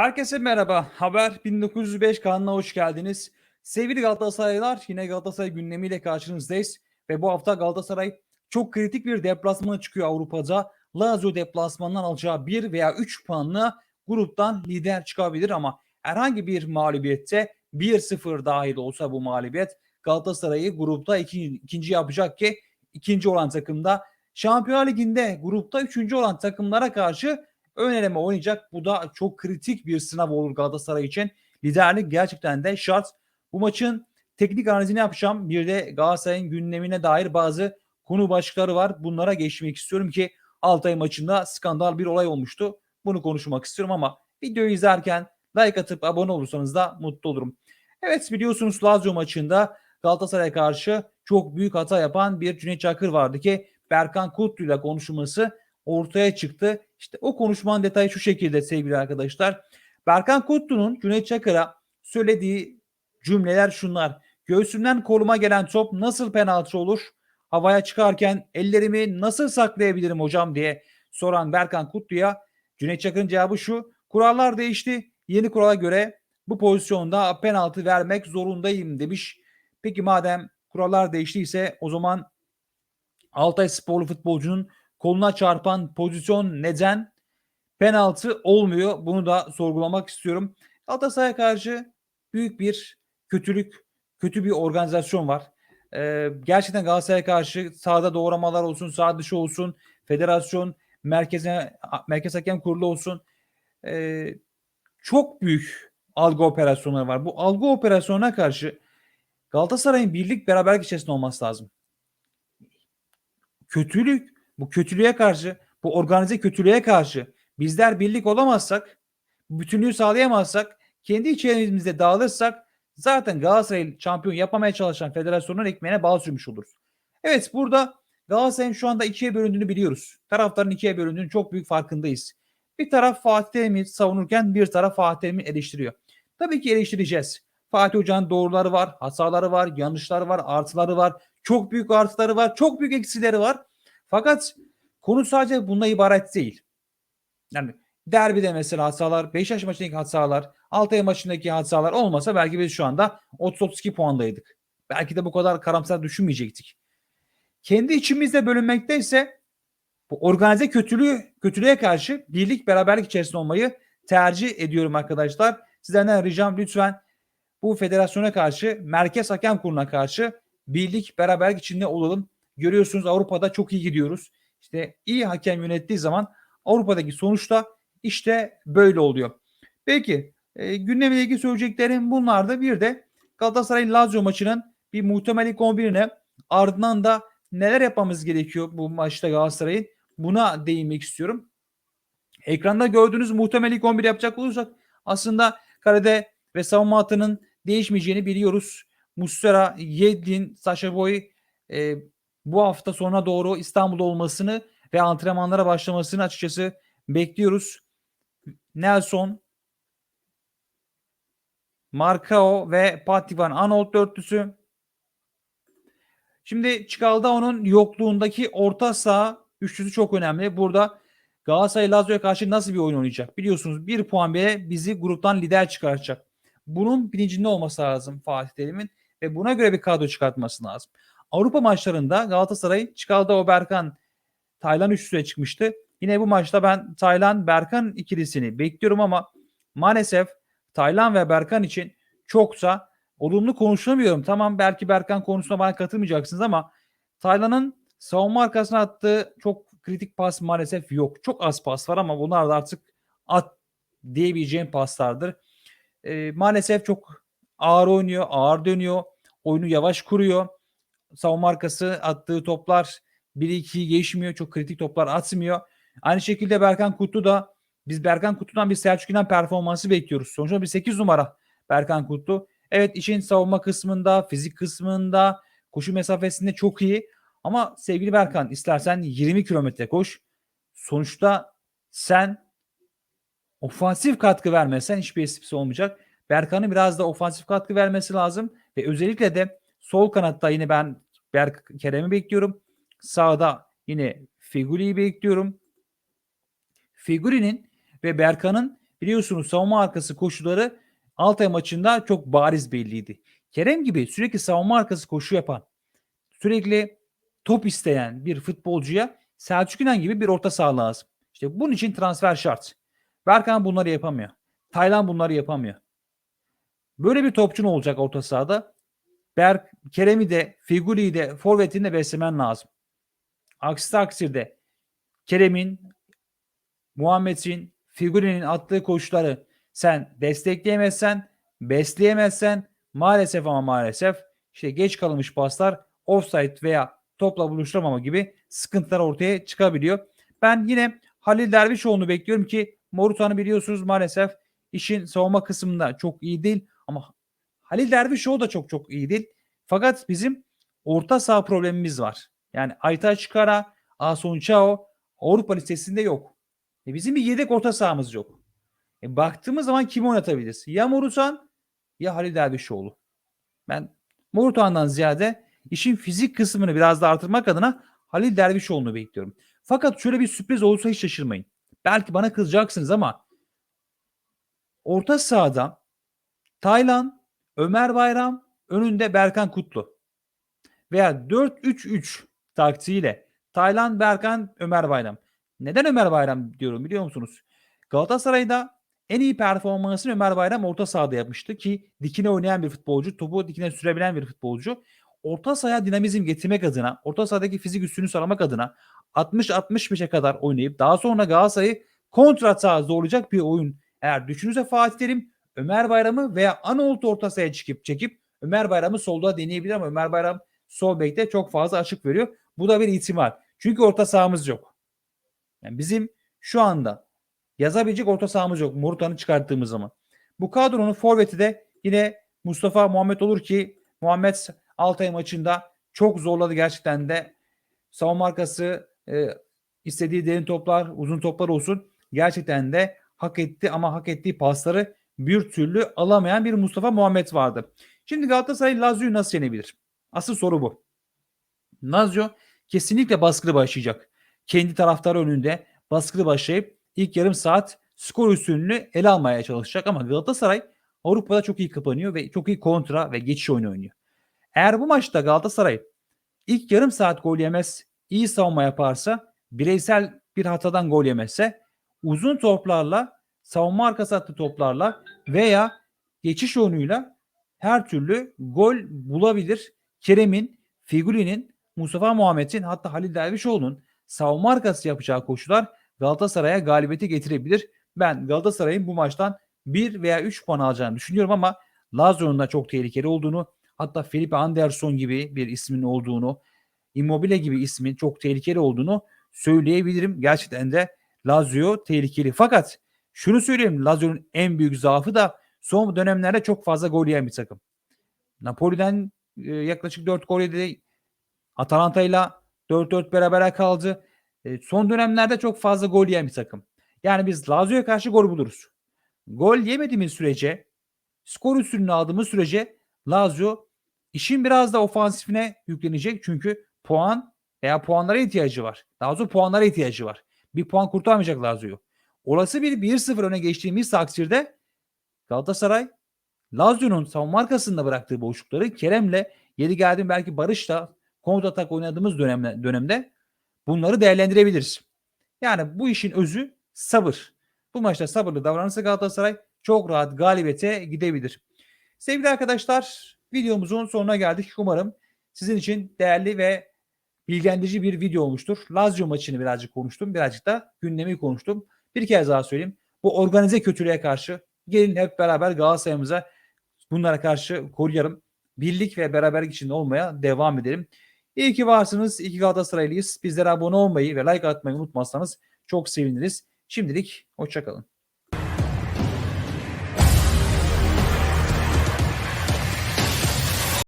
Herkese merhaba. Haber 1905 kanalına hoş geldiniz. Sevgili Galatasaraylılar yine Galatasaray gündemiyle karşınızdayız. Ve bu hafta Galatasaray çok kritik bir deplasmana çıkıyor Avrupa'da. Lazio deplasmanından alacağı 1 veya 3 puanla gruptan lider çıkabilir ama herhangi bir mağlubiyette 1-0 dahil olsa bu mağlubiyet Galatasaray'ı grupta ikinci, ikinci yapacak ki ikinci olan takımda Şampiyonlar Ligi'nde grupta üçüncü olan takımlara karşı ön eleme oynayacak. Bu da çok kritik bir sınav olur Galatasaray için. Liderlik gerçekten de şart. Bu maçın teknik analizini yapacağım. Bir de Galatasaray'ın gündemine dair bazı konu başlıkları var. Bunlara geçmek istiyorum ki Altay maçında skandal bir olay olmuştu. Bunu konuşmak istiyorum ama videoyu izlerken like atıp abone olursanız da mutlu olurum. Evet biliyorsunuz Lazio maçında Galatasaray'a karşı çok büyük hata yapan bir Cüneyt Çakır vardı ki Berkan Kutlu ile konuşulması ortaya çıktı. İşte o konuşmanın detayı şu şekilde sevgili arkadaşlar. Berkan Kutlu'nun Cüneyt Çakır'a söylediği cümleler şunlar. Göğsümden koluma gelen top nasıl penaltı olur? Havaya çıkarken ellerimi nasıl saklayabilirim hocam diye soran Berkan Kutlu'ya Cüneyt Çakır'ın cevabı şu. Kurallar değişti. Yeni kurala göre bu pozisyonda penaltı vermek zorundayım demiş. Peki madem kurallar değiştiyse o zaman Altay sporlu futbolcunun koluna çarpan pozisyon neden penaltı olmuyor? Bunu da sorgulamak istiyorum. Galatasaray'a karşı büyük bir kötülük, kötü bir organizasyon var. Ee, gerçekten Galatasaray'a karşı sahada doğramalar olsun, sağ dışı olsun, federasyon, merkeze, merkez hakem kurulu olsun. Ee, çok büyük algı operasyonları var. Bu algı operasyonuna karşı Galatasaray'ın birlik beraberlik içerisinde olması lazım. Kötülük bu kötülüğe karşı, bu organize kötülüğe karşı bizler birlik olamazsak, bütünlüğü sağlayamazsak, kendi içerimizde dağılırsak zaten Galatasaray şampiyon yapamaya çalışan federasyonun ekmeğine bağ sürmüş oluruz. Evet burada Galatasaray'ın şu anda ikiye bölündüğünü biliyoruz. Tarafların ikiye bölündüğünü çok büyük farkındayız. Bir taraf Fatih Terim'i savunurken bir taraf Fatih Terim'i eleştiriyor. Tabii ki eleştireceğiz. Fatih Hoca'nın doğruları var, hataları var, yanlışları var, artıları var. Çok büyük artıları var, çok büyük eksileri var. Fakat konu sadece bununla ibaret değil. Yani derbide mesela hatalar, Beşiktaş maçındaki hatalar, Altay maçındaki hatalar olmasa belki biz şu anda 30-32 puandaydık. Belki de bu kadar karamsar düşünmeyecektik. Kendi içimizde bölünmekte ise bu organize kötülüğü, kötülüğe karşı birlik beraberlik içerisinde olmayı tercih ediyorum arkadaşlar. Sizlerden ricam lütfen bu federasyona karşı, merkez hakem kuruluna karşı birlik beraberlik içinde olalım. Görüyorsunuz Avrupa'da çok iyi gidiyoruz. İşte iyi hakem yönettiği zaman Avrupa'daki sonuçta işte böyle oluyor. Peki e, gündemle ilgili söyleyeceklerim bunlardı. Bir de Galatasaray Lazio maçının bir muhtemel ilk 11'ine ardından da neler yapmamız gerekiyor bu maçta Galatasaray'ın buna değinmek istiyorum. Ekranda gördüğünüz muhtemel ilk 11 yapacak olursak aslında karede ve savunma hattının değişmeyeceğini biliyoruz. Mustera, Yedlin, Sasha Boy e, bu hafta sonuna doğru İstanbul'da olmasını ve antrenmanlara başlamasını açıkçası bekliyoruz. Nelson, Marcao ve Pativan Arnold dörtlüsü. Şimdi Çikaldao'nun yokluğundaki orta saha üçlüsü çok önemli. Burada Galatasaray Lazio'ya karşı nasıl bir oyun oynayacak? Biliyorsunuz bir puan bile bizi gruptan lider çıkaracak. Bunun bilincinde olması lazım Fatih Terim'in ve buna göre bir kadro çıkartması lazım. Avrupa maçlarında Galatasaray Çikaldao Berkan Taylan üçlüye çıkmıştı. Yine bu maçta ben Taylan Berkan ikilisini bekliyorum ama maalesef Taylan ve Berkan için çoksa olumlu konuşamıyorum. Tamam belki Berkan konusuna bana katılmayacaksınız ama Taylan'ın savunma arkasına attığı çok kritik pas maalesef yok. Çok az pas var ama bunlar da artık at diyebileceğim paslardır. E, maalesef çok ağır oynuyor, ağır dönüyor. Oyunu yavaş kuruyor. Savunma arkası attığı toplar 1-2'yi geçmiyor. Çok kritik toplar atmıyor. Aynı şekilde Berkan Kutlu da biz Berkan Kutlu'dan bir Selçuk İnan performansı bekliyoruz. Sonuçta bir 8 numara Berkan Kutlu. Evet işin savunma kısmında, fizik kısmında, koşu mesafesinde çok iyi. Ama sevgili Berkan istersen 20 kilometre koş. Sonuçta sen ofansif katkı vermezsen hiçbir esprisi olmayacak. Berkan'ın biraz da ofansif katkı vermesi lazım. Ve özellikle de sol kanatta yine ben Berk Kerem'i bekliyorum. Sağda yine Figuli'yi bekliyorum. Figuri'nin ve Berkan'ın biliyorsunuz savunma arkası koşuları Altay maçında çok bariz belliydi. Kerem gibi sürekli savunma arkası koşu yapan, sürekli top isteyen bir futbolcuya Selçuk İnan gibi bir orta saha lazım. İşte bunun için transfer şart. Berkan bunları yapamıyor. Taylan bunları yapamıyor. Böyle bir topçun olacak orta sahada. Berk, Kerem'i de, Figuli'yi de, Forvet'ini de beslemen lazım. Aksi takdirde Kerem'in, Muhammed'in, Figuli'nin attığı koşuları sen destekleyemezsen, besleyemezsen maalesef ama maalesef işte geç kalınmış paslar, offside veya topla buluşturamama gibi sıkıntılar ortaya çıkabiliyor. Ben yine Halil Dervişoğlu'nu bekliyorum ki Morutan'ı biliyorsunuz maalesef işin savunma kısmında çok iyi değil ama Halil Dervişoğlu da çok çok iyi değil. Fakat bizim orta saha problemimiz var. Yani Aytaç Kara, Asun Çao Avrupa listesinde yok. E bizim bir yedek orta sahamız yok. E baktığımız zaman kimi oynatabiliriz? Ya Morutan ya Halil Dervişoğlu. Ben Morutan'dan ziyade işin fizik kısmını biraz da artırmak adına Halil Dervişoğlu'nu bekliyorum. Fakat şöyle bir sürpriz olursa hiç şaşırmayın. Belki bana kızacaksınız ama orta sahada Taylan, Ömer Bayram, önünde Berkan Kutlu veya 4-3-3 taktiğiyle Taylan, Berkan, Ömer Bayram. Neden Ömer Bayram diyorum biliyor musunuz? Galatasaray'da en iyi performansını Ömer Bayram orta sahada yapmıştı ki dikine oynayan bir futbolcu, topu dikine sürebilen bir futbolcu. Orta sahaya dinamizm getirmek adına, orta sahadaki fizik üstünü sağlamak adına 60-65'e kadar oynayıp daha sonra Galatasaray'ı kontra saha zorlayacak bir oyun. Eğer düşünürse Fatih Terim Ömer Bayram'ı veya Anadolu orta sahaya çıkıp çekip Ömer Bayram'ı solda deneyebilir ama Ömer Bayram sol bekte çok fazla açık veriyor. Bu da bir ihtimal. Çünkü orta sahamız yok. Yani bizim şu anda yazabilecek orta sahamız yok. Morutan'ı çıkarttığımız zaman. Bu kadronun forveti de yine Mustafa Muhammed olur ki Muhammed Altay maçında çok zorladı gerçekten de. Savunma arkası e, istediği derin toplar, uzun toplar olsun. Gerçekten de hak etti ama hak ettiği pasları bir türlü alamayan bir Mustafa Muhammed vardı. Şimdi Galatasaray Lazio'yu nasıl yenebilir? Asıl soru bu. Lazio kesinlikle baskılı başlayacak. Kendi taraftarı önünde baskılı başlayıp ilk yarım saat skor üstünlüğünü ele almaya çalışacak ama Galatasaray Avrupa'da çok iyi kapanıyor ve çok iyi kontra ve geçiş oyunu oynuyor. Eğer bu maçta Galatasaray ilk yarım saat gol yemez, iyi savunma yaparsa, bireysel bir hatadan gol yemezse uzun toplarla, savunma arkası attı toplarla veya geçiş oyunuyla her türlü gol bulabilir. Kerem'in, Figuli'nin, Mustafa Muhammed'in hatta Halil Dervişoğlu'nun savunma arkası yapacağı koşular Galatasaray'a galibiyeti getirebilir. Ben Galatasaray'ın bu maçtan 1 veya 3 puan alacağını düşünüyorum ama Lazio'nun da çok tehlikeli olduğunu hatta Felipe Anderson gibi bir ismin olduğunu Immobile gibi ismin çok tehlikeli olduğunu söyleyebilirim. Gerçekten de Lazio tehlikeli. Fakat şunu söyleyeyim Lazio'nun en büyük zaafı da son dönemlerde çok fazla gol yiyen bir takım. Napoli'den e, yaklaşık 4 gol yedi. Atalanta ile 4-4 berabere kaldı. E, son dönemlerde çok fazla gol yiyen bir takım. Yani biz Lazio'ya karşı gol buluruz. Gol yemediğimiz sürece, skor üstünlüğünü aldığımız sürece Lazio işin biraz da ofansifine yüklenecek. Çünkü puan veya puanlara ihtiyacı var. Lazio puanlara ihtiyacı var. Bir puan kurtarmayacak Lazio'yu. Olası bir 1-0 öne geçtiğimiz takdirde Galatasaray Lazio'nun savunma arkasında bıraktığı boşlukları Kerem'le yeri geldiğim belki Barış'la kontra atak oynadığımız dönemde, dönemde bunları değerlendirebiliriz. Yani bu işin özü sabır. Bu maçta sabırlı davranırsa Galatasaray çok rahat galibiyete gidebilir. Sevgili arkadaşlar videomuzun sonuna geldik. Umarım sizin için değerli ve bilgilendirici bir video olmuştur. Lazio maçını birazcık konuştum. Birazcık da gündemi konuştum. Bir kez daha söyleyeyim. Bu organize kötülüğe karşı gelin hep beraber Galatasaray'ımıza bunlara karşı koruyalım. Birlik ve beraberlik içinde olmaya devam edelim. İyi ki varsınız. İyi ki Galatasaraylıyız. Bizlere abone olmayı ve like atmayı unutmazsanız çok seviniriz. Şimdilik hoşçakalın.